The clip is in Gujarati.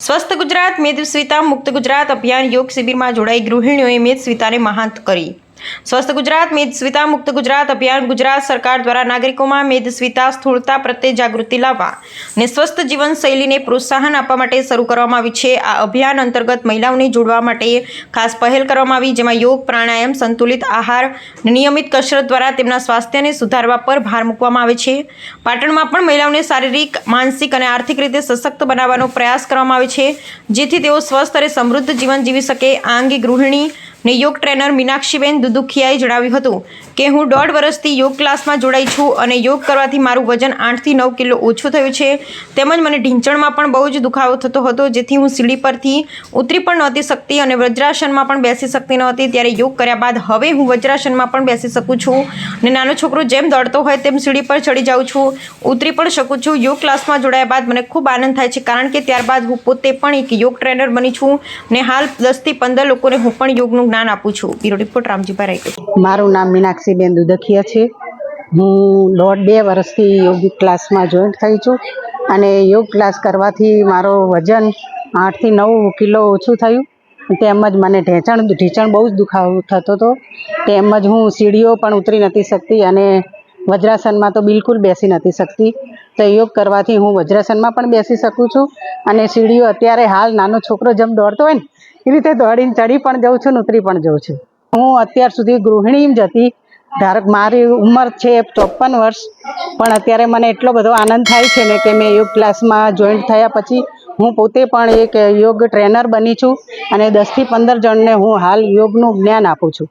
સ્વસ્થ ગુજરાત મેદસ્વિતા મુક્ત ગુજરાત અભિયાન યોગ શિબિરમાં જોડાઈ ગૃહિણીઓએ મેદસ્વિતાને મહાંત કરી. સ્વસ્થ ગુજરાત મેદસ્વિતા મુક્ત ગુજરાત અભિયાન ગુજરાત સરકાર દ્વારા નાગરિકોમાં મેદસ્વિતા સ્થૂળતા પ્રત્યે જાગૃતિ લાવવા અને સ્વસ્થ જીવનશૈલીને પ્રોત્સાહન આપવા માટે શરૂ કરવામાં આવી છે. આ અભિયાન અંતર્ગત મહિલાઓને જોડવા માટે ખાસ પહેલ કરવામાં આવી, જેમાં યોગ, પ્રાણાયામ, સંતુલિત આહાર નિયમિત કસરત દ્વારા તેમના સ્વાસ્થ્યને સુધારવા પર ભાર મૂકવામાં આવે છે. પાટણમાં પણ મહિલાઓને શારીરિક, માનસિક અને આર્થિક રીતે સશક્ત બનાવવાનો પ્રયાસ કરવામાં આવે છે, જેથી તેઓ સ્વસ્થ અને સમૃદ્ધ જીવન જીવી શકે. આ અંગે ગૃહિણી ને ટ્રેનર મીનાક્ષીબેન દુદુખિયાએ જણાવ્યું હતું. કે હું દોઢ વર્ષથી યોગ ક્લાસમાં જોડાઈ છું અને યોગ કરવાથી મારું વજન આઠથી નવ કિલો ઓછું થયું છે. તેમજ મને ઢીંચણમાં પણ બહુ જ દુખાવો થતો હતો, જેથી હું સીડી પરથી ઉતરી પણ નહોતી શકતી અને વજ્રાસનમાં પણ બેસી શકતી નહોતી. ત્યારે યોગ કર્યા બાદ હવે હું વજ્રાસનમાં પણ બેસી શકું છું અને નાનો છોકરો જેમ દોડતો હોય તેમ સીડી પર ચડી જાઉં છું, ઉતરી પણ શકું છું. યોગ ક્લાસમાં જોડાયા બાદ મને ખૂબ આનંદ થાય છે, કારણ કે ત્યારબાદ હું પોતે પણ એક યોગ ટ્રેનર બની છું ને હાલ દસથી પંદર લોકોને હું પણ યોગનું જ્ઞાન આપું છું. બ્યુરો રિપોર્ટ રામજીભાઈ રાયકર મારું નામ મીનાક્ષીબેન દુદખિયા છે. હું દોઢ બે વર્ષથી યોગ ક્લાસમાં જોઈન્ટ થઈ છું અને યોગ ક્લાસ કરવાથી મારો વજન આઠથી નવ કિલો ઓછું થયું. તેમજ મને ઢેંચણ, ઢીંચણ બહુ જ દુખાવો થતો હતો. તેમજ હું સીડીઓ પણ ઉતરી નથી શકતી અને વજ્રાસનમાં તો બિલકુલ બેસી નથી શકતી. તો યોગ કરવાથી હું વજ્રાસનમાં પણ બેસી શકું છું અને સીડીઓ અત્યારે હાલ નાનો છોકરો જેમ દોડતો હોય ને, એ રીતે દોડીને ચડી પણ જાઉં છું ને ઉતરી પણ જાઉં છું. હું અત્યાર સુધી ગૃહિણી જ હતી. ધારો મારી ઉંમર છે ચોપન વર્ષ, પણ અત્યારે મને એટલો બધો આનંદ થાય છે ને કે મેં યોગ ક્લાસમાં જોઈન્ટ થયા પછી હું પોતે પણ એક યોગ ટ્રેનર બની છું અને દસથી પંદર જણને હું હાલ યોગનું જ્ઞાન આપું છું.